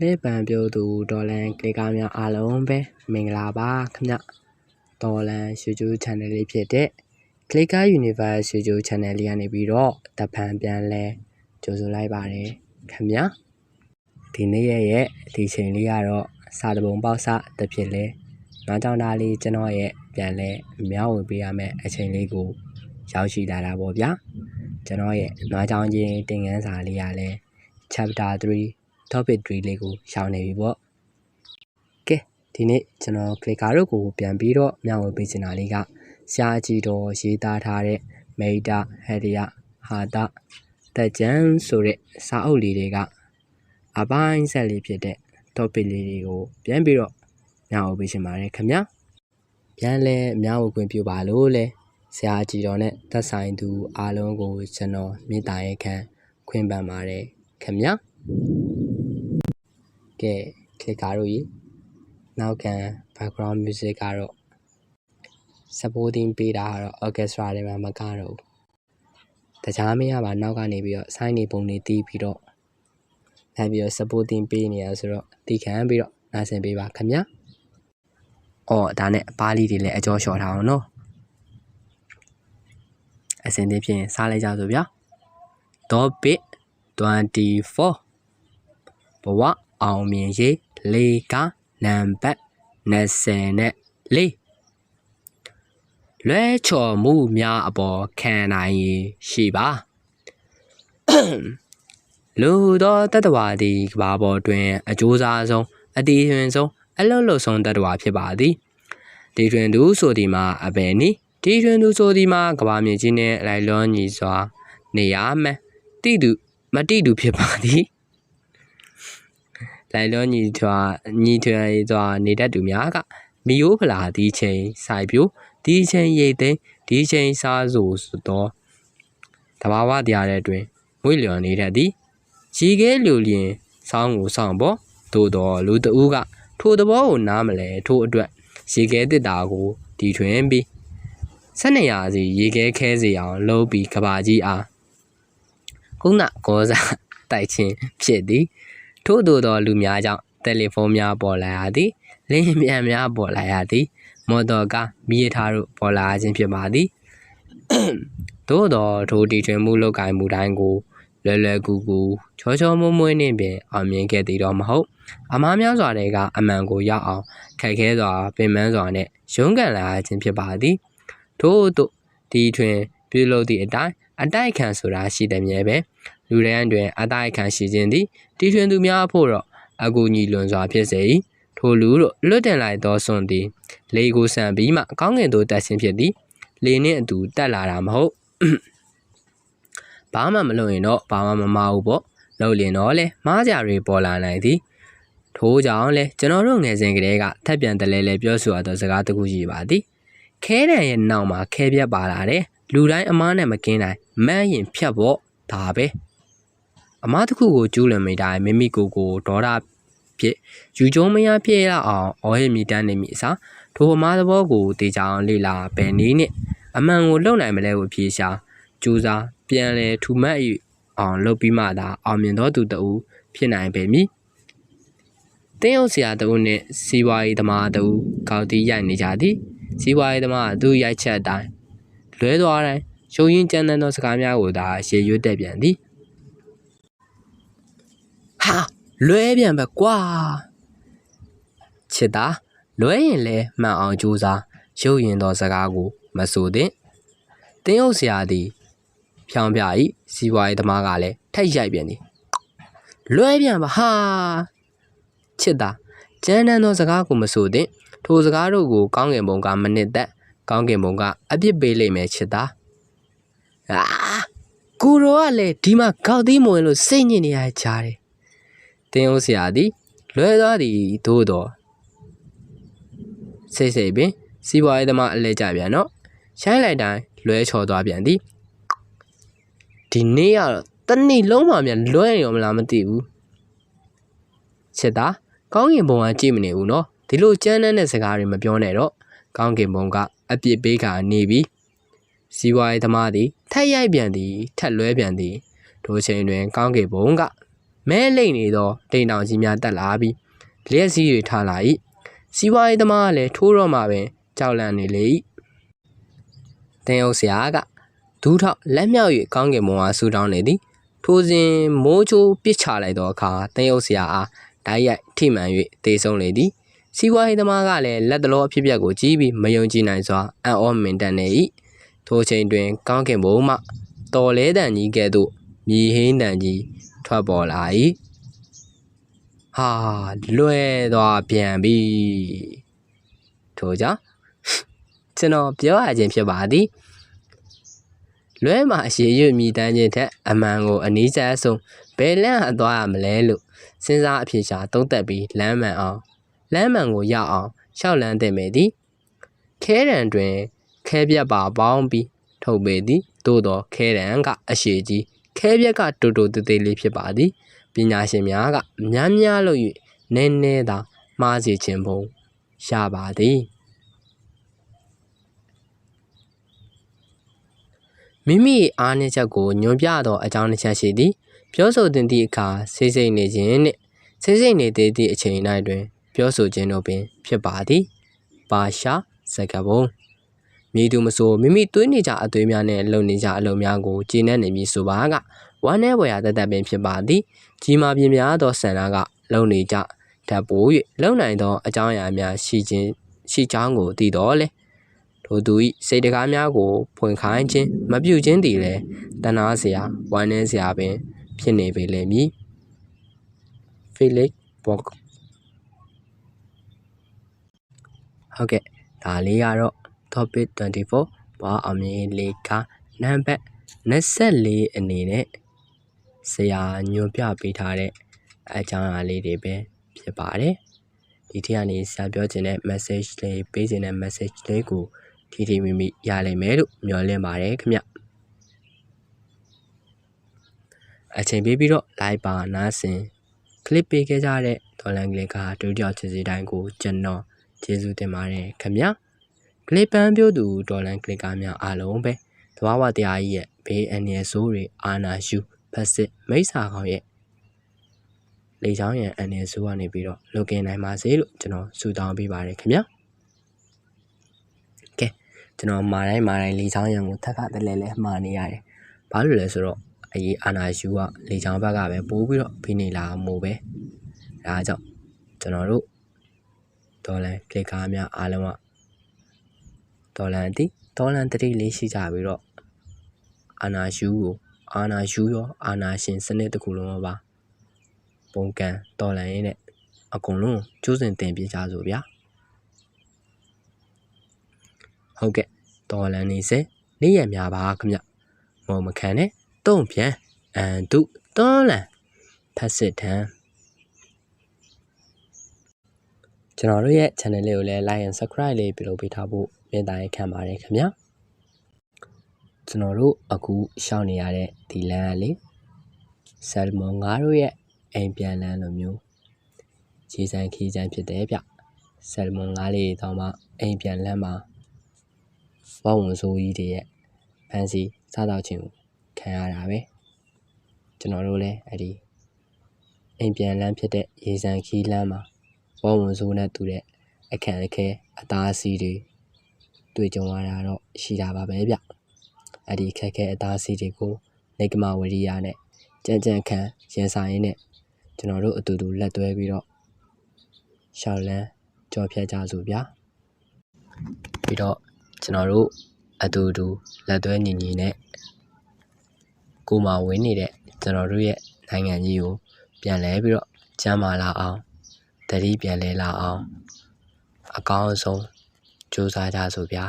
ကလစ်ပန်ပြုတ်သူဒေါ်လန်ကလစ်ကားများအားလုံးပဲမင်္ဂလာပါခင်ဗျဒေါ်လန် YouTube channel လေးဖြစ်တဲ့ Clicker Universe YouTube channel လေးကနေပြီးတော့တဖန်ပြန်လဲကြိုဆိုလိုက်ပါတယ်ခင်ဗျဒီနေ့ရဲ့ရဲ့ဒီချိန်လေးကတော့စာတပုံပေါက်စတစ်ဖြစ်လဲနောက်ကြောင့်ဒါလေးကျွန်တော်ရဲ့ပြန်လဲမြောက်ဝင်ပေးရမယ့်အချိန်လေးကိုရောက်ရှိလာတာပေါ့ဗျာကျွန်တော်ရဲ့နောက်ကြောင့်ချင်းတင်ငန်းစာလေးရလဲ chapter 3 topic 3လေးကိုရှောင်နေပြီပေါ့ကဲဒီနေ့ကျွန်တော် clicker တို့ကိုပြန်ပြီးတော့မျှဝေပေးချင်တာလေးကဆရာကြီးတော်ရေးသားထားတဲ့မေဒဟရယဟာတတက်ကြံဆိုတဲ့စာအုပ်လေးတွေကအပိုင်းဆက်လေးဖြစ်တဲ့ topic လေးတွေကိုပြန်ပြီးတော့မျှဝေပေးချင်ပါတယ်ခင်ဗျာပြန်လဲမျှဝေခွင့်ပြုပါလို့လဲဆရာကြီးတော်နဲ့သက်ဆိုင်သူအားလုံးကိုကျွန်တော်မေတ္တာရက်ခံခွင့်ပန်ပါတယ်ခင်ဗျာ ကဲ clicker တို့ရေနောက်ခံ background music ကတော့ supporting ပေးတာကတော့ orchestra တွေမှာမကတော့ဘူးတခြားမရပါနောက်ကနေပြီးတော့ဆိုင်းနေပုံတွေတီးပြီးတော့လိုက်ပြီးတော့ supporting ပေးနေရဆိုတော့တီးခံပြီးတော့နားဆင်ပေးပါခင်ဗျာအော်ဒါနဲ့အပါးလေးတွေလည်းအကျော်လျှော်ထားအောင်နော်အစင်သေးဖြင့်စားလိုက်ကြစို့ဗျာ topic 24ဘဝ အောင်မြင်ရေးလေးကနံပါတ်20နဲ့လေးလွဲချော်မှုများအပေါ်ခံနိုင်ရည်ရှိပါလူသောတတ္တဝါသည်ကဘာပေါ်တွင် အကျိုးစားဆုံးအတီးတွင်ဆုံးအလုံးလုံးဆုံးတတ္တဝါဖြစ်ပါသည်ဒီတွင်သူဆိုသည်မှာအဘယ်နည်းဒီတွင်သူဆိုသည်မှာကဘာမြေကြီးနှင့်လိုက်လွန်ညီစွာ နေရမှန်တိတူမတိတူဖြစ်ပါသည် လိုက်လွန်ညီစွာညီထွေစွာနေတတ်သူများကမီယိုးဖလာဒီချိန်စိုက်ပြိုဒီချိန်ရိတ်သိမ်းဒီချိန်စားဆိုသောတဘာဝတရားတဲ့တွင်မွေ့လျော်နေတတ်သည်ရီခဲလူလျင်ဆောင်းကိုဆောင်းပေါ်သို့တော်လူတဦးကထိုသဘောကိုနားမလဲထို့အတွက်ရေခဲတစ်တာကိုတီထွင်ပြီးဆက်နေရစီရေခဲခဲစီအောင်လှုပ်ပြီးကဘာကြီးအားကုဏကောစားတိုက်ချင်းဖြစ်သည် ထို့သောသောလူများကြောင့်တယ်လီဖုန်းများပေါ်လာရသည်လင်းမြန်များပေါ်လာရသည် မော်တော်ကားမိရထားတို့ပေါ်လာခြင်းဖြစ်ပါသည်သို့သောထိုတီထွင်မှုလောက်ကိုင်မှုတိုင်းကိုလွယ်လွယ်ကူကူချောချောမွမွေးနှင့်ပင်အောင်မြင်ခဲ့သည်တော့မဟုတ်အမားများစွာတွေကအမှန်ကိုရောက်အောင်ခက်ခဲစွာပင်ပန်းစွာနဲ့ရုန်းကန်လာခြင်းဖြစ်ပါသည်ထို့သို့ဒီတွင်ပြုလုပ်သည့်အတိုင်းအတိုက်ခံဆိုတာရှိသည်မြဲပဲ လူရန်တွင်အတိုက်ခံရှိခြင်းသည်တီထွင်သူများအဖို့တော့အကူညီလွန်စွာဖြစ်စေ၏ထိုလူတို့လွတ်တင်လိုက်သောစွန်သည် လေကိုဆန်ပြီးမှကောင်းကင်သို့တက်ခြင်းဖြစ်သည်လေနှင့်အတူတက်လာတာမဟုတ်ဘာမှမလုပ်ရင်တော့ဘာမှမမဘူးပေါ့လုပ်ရင်တော့လေမားကြတွေပေါ်လာနိုင်သည်ထို့ကြောင့်လေကျွန်တော်တို့ငယ်စဉ်ကတည်းကထပ်ပြန်တလဲလဲပြောဆိုရသောစကားတစ်ခုရှိပါသည်ခဲတံရဲ့နောက်မှာခဲပြက်ပါလာတယ်လူတိုင်းအမားနဲ့မကင်းနိုင်မန်းရင်ဖြတ်ဖို့ဒါပဲ အမားတစ်ခုကိုကျူးလွန်မိတိုင်းမိမိကိုယ်ကိုဒေါသဖြစ်ယူကျုံမရဖြစ်ရအောင်အော်ဟစ်မိတန်းနေမိအစားထိုအမားသဘောကိုတေချာအောင်လေ့လာဘယ်နည်းနဲ့အမှန်ကိုလုံနိုင်မလဲကိုဖြေရှာကြိုးစားပြန်လဲထူမတ်အောင်လုပ်ပြီးမှသာအောင်မြင်သောသူတဦးဖြစ်နိုင်ပေမည်တင်းရုပ်ဆရာတဦးနှင့်စီဝါရီသမားတဦးကောက်တီးရိုက်နေကြသည်စီဝါရီသမားသူရိုက်ချက်တိုင်းလွဲသွားတိုင်းရုံရင်းကြမ်းတမ်းသောစကားများကိုသာရေရွတ်တက်ပြန်သည် ဟာလွဲပြန်ပဲကွာချစ်တာလွဲရင်လဲမှန်အောင်ကြိုးစားရုပ်ရင်သောစကားကို မဆိုသင့်တင်းဟုတ်ဆရာသည်ဖြောင်းပြ၏စီးပွားရေးသမားကလည်းထိုက်ရိုက်ပြန်သည်လွဲပြန်ပါဟာချစ်တာကျန်းတန်းသောစကားကိုမဆိုသင့်ထိုစကားတို့ကိုကောင်းကင်ဘုံကမနစ်သက်ကောင်းကင်ဘုံကအပြစ်ပေးလိမ့်မယ်ချစ်တာအာကိုရောကလည်းဒီမှာကောက်သီးမဝင်လို့စိတ်ညစ်နေရကြတယ် တင်းဦးဆရာသည်လွဲသွားသည်သို့တော်စိတ်စိတ်ပင်စီးပွားရေးသမားအလဲကြပြန်တော့ရှိုင်းလိုက်တိုင်းလွဲချော်သွားပြန်သည်ဒီနေ့ကတော့တနေ့လုံးမှမြန်လွဲနေရောမလားမသိဘူးချစ်သားကောင်းကင်ဘုံကကြည့်မနေဘူးနော်ဒီလိုကြမ်းတမ်းတဲ့စကားတွေမပြောနဲ့တော့ကောင်းကင်ဘုံကအပြစ်ပေးကနေပြီးစီးပွားရေးသမားသည်ထက်ရိုက်ပြန်သည်ထက်လွဲပြန်သည်ထိုချိန်တွင် ကောင်းကင်ဘုံက မဲလိမ့်နေသောတိမ်တောင်ကြီးများတက်လာပြီးလျက်စီးတွေထားလာ၏စီးပွားရေးသမားကလည်းထိုးတော့မှပင်ကြောက်လန့်နေလေ၏တင်အောင်ဆရာကဒူးထောက်လက်မြောက်၍ကောင်းကင်ဘုံအားဆူတောင်းနေသည်ထိုစဉ်မိုးချိုးပစ်ချလိုက်သောအခါတင်အောင်ဆရာအားဓာတ်ရိုက်ထိမှန်၍တေဆုံးလေသည်စီးပွားရေးသမားကလည်းလက်တလောအဖြစ်အပျက်ကိုကြည့်ပြီးမယုံကြည်နိုင်စွာအံ့ဩမင်တန်နေ၏ထိုချိန်တွင် ကောင်းကင်ဘုံမှတော်လဲတန်ကြီးကဲ့သို့မြည်ဟင်းတန်ကြီး ထွက်ပေါ်လာ၏ဟာလွဲသွားပြန်ပြီထို့ကြောင့်ကျွန်တော်ပြောရခြင်းဖြစ်ပါသည်လွဲမှာအရှိရွမြည်တမ်းခြင်းထက်အမှန်ကိုအနည်းဆက်ဆုံးဘယ်လန့်အသွားရမလဲလို့စဉ်းစားအဖြေရှာသုံးသပ်ပြီးလမ်းမှန်အောင်လမ်းမှန်ကိုရအောင်ရှောက်လန်းသင့်ပေသည်ခဲရန်တွင် ခဲပြက်ပါပေါင်းပြီးထုတ်ပေသည်သို့သောခဲရန်ကအရှိကြီး ခဲပြက်ကတူတူသေးသေးလေးဖြစ်ပါသည်ပညာရှင်များကများများလို့၍နည်းနည်းသာမှားစေခြင်းပုံရပါသည်မိမိအားနည်းချက်ကိုညွှန်ပြသောအကြောင်းတစ်ချက်ရှိသည်ပြောဆိုတင်သည့်အခါစိတ်စိတ်နေခြင်းနှင့်စိတ်စိတ်နေသေးသည့်အချိန်တိုင်းတွင် ပြောဆိုခြင်းတို့ပင် ဖြစ်ပါသည်ပါရှာစကပုံ မည်သူမဆိုမိမိသွေးနေကြအသွေးများနဲ့လုံနေကြအလုံများကိုကျေနပ်နေပြီဆိုပါကဝမ်းနည်းဝယ်ရတတ်တတ်ပင်ဖြစ်ပါသည်ကြီးမားပြင်းများသောဆန္ဒကလုံနေကြတတ်ပို၍လုံနိုင်သောအကြောင်းအရာများရှိခြင်းရှိကြောင်းကိုသိတော်လဲထိုသူ၏စိတ်တကားများကိုဖွင့်ခိုင်းခြင်းမပြုခြင်းသည်လည်းတနာစရာဝမ်းနည်းစရာပင် ဖြစ်နေပေလိမ့်မည်ဖီလစ်ဘော့ဟုတ်ကဲ့ဒါလေးကတော့ topic 24ဘာအောင်မြင်လေးကနံပါတ်24အနေနဲ့ဆရာညွှန်ပြပေးထားတဲ့အကြောင်းအရာလေးတွေပဲဖြစ်ပါတယ်ဒီထက်ကနေဆရာပြောချင်တဲ့ message လေးပေးချင်တဲ့ message လေးကိုထိထိမိမိရလိမ့်မယ်လို့မျှော်လင့်ပါတယ်ခင်ဗျအချိန်ပေးပြီးတော့ live ပါနားဆင် clip ပေးခဲ့ကြတဲ့ဒေါ်လန်ကလေးကဒုတိယချစ်စီတိုင်းကိုကျွန်တော်ကျေးဇူးတင်ပါတယ်ခင်ဗျ ကလစ်ပန်းပြို့သူဒေါ်လန်ကလစ်ကားများအားလုံးပဲတဘာဝတရားကြီးရဲ့ဘေးအန္တရာယ်ဆိုးတွေအာနာယူဖက်စစ်မိစ္ဆာကောင်ရဲ့လေချောင်းရံအန္တရာယ်ဆိုးကနေပြီးတော့လုကင်နိုင်ပါစေလို့ကျွန်တော်ဆုတောင်းပေးပါတယ်ခင်ဗျာကဲကျွန်တော်မာတိုင်းမာတိုင်းလေချောင်းရံကိုထက်ခါတလဲလဲမှားနေရတယ်ဘာလို့လဲဆိုတော့အရေးအာနာယူကလေချောင်းဘက်ကပဲပိုးပြီးတော့ဖိနေလာမို့ပဲဒါကြောင့်ကျွန်တော်တို့ဒေါ်လန်ကလစ်ကားများအားလုံးက ဒေါ်လန်အတိဒေါ်လန်တတိလေးရှိကြပြီးတော့အာနာယူကိုအာနာယူရောအာနာရှင်စနစ်တစ်ခုလုံးရောပါပုံကန်ဒေါ်လန်ရင်းနဲ့အကုန်လုံးကျိုးစင်တင်ပြကြစို့ဗျာဟုတ်ကဲ့ဒေါ်လန်နေစေနေ့ရက်များပါခမမော်မခံနဲ့တုံ့ပြန်အန်တုတွန်းလန်ဖက်စစ်ထံကျွန်တော်တို့ရဲ့ channel လေးကိုလည်း like and subscribe လေးပြုလုပ်ပေးထားဖို့ မေတ္တာရက်ခံပါတယ်ခင်ဗျာကျွန်တော်တို့အခုရှောင်းနေရတဲ့ဒီလမ်းကလေဆယ်မွန်ငါတို့ရဲ့အိမ်ပြန်လမ်းလိုမျိုးခြေစံခီးချမ်းဖြစ်တယ်ဗျဆယ်မွန်ငါလေးတောင်မှအိမ်ပြန်လမ်းမှာဘဝဝင်ဆိုးကြီးတွေရဲ့ဖန်စီစားတော့ခြင်းခံရတာပဲကျွန်တော်တို့လည်းအဲ့ဒီအိမ်ပြန်လမ်းဖြစ်တဲ့ရေစံခီးလမ်းမှာဘဝဝင်ဆိုးနဲ့တူတဲ့အခန့်အခဲအသားအစီးတွေ တွေ့ကြုံရတာတော့ရှိတာပါပဲဗျအဲ့ဒီခက်ခဲအသားအစီးတွေကိုနေကမဝရိယနဲ့ကြံ့ကြံ့ခံရင်ဆိုင်ရင်းနဲ့ကျွန်တော်တို့အတူတူလက်တွဲပြီးတော့ရှောက်လန်းကြော်ဖြတ်ကြစို့ဗျာပြီးတော့ကျွန်တော်တို့အတူတူလက်တွဲညီညီနဲ့ကိုမဝင်းနေတဲ့ကျွန်တော်တို့ရဲ့နိုင်ငံကြီးကိုပြန်လဲပြီးတော့ကျမ်းမာလာအောင်တတိပြန်လဲလာအောင်အကောင်းဆုံး ကြိုးစားကြစို့ဗျာ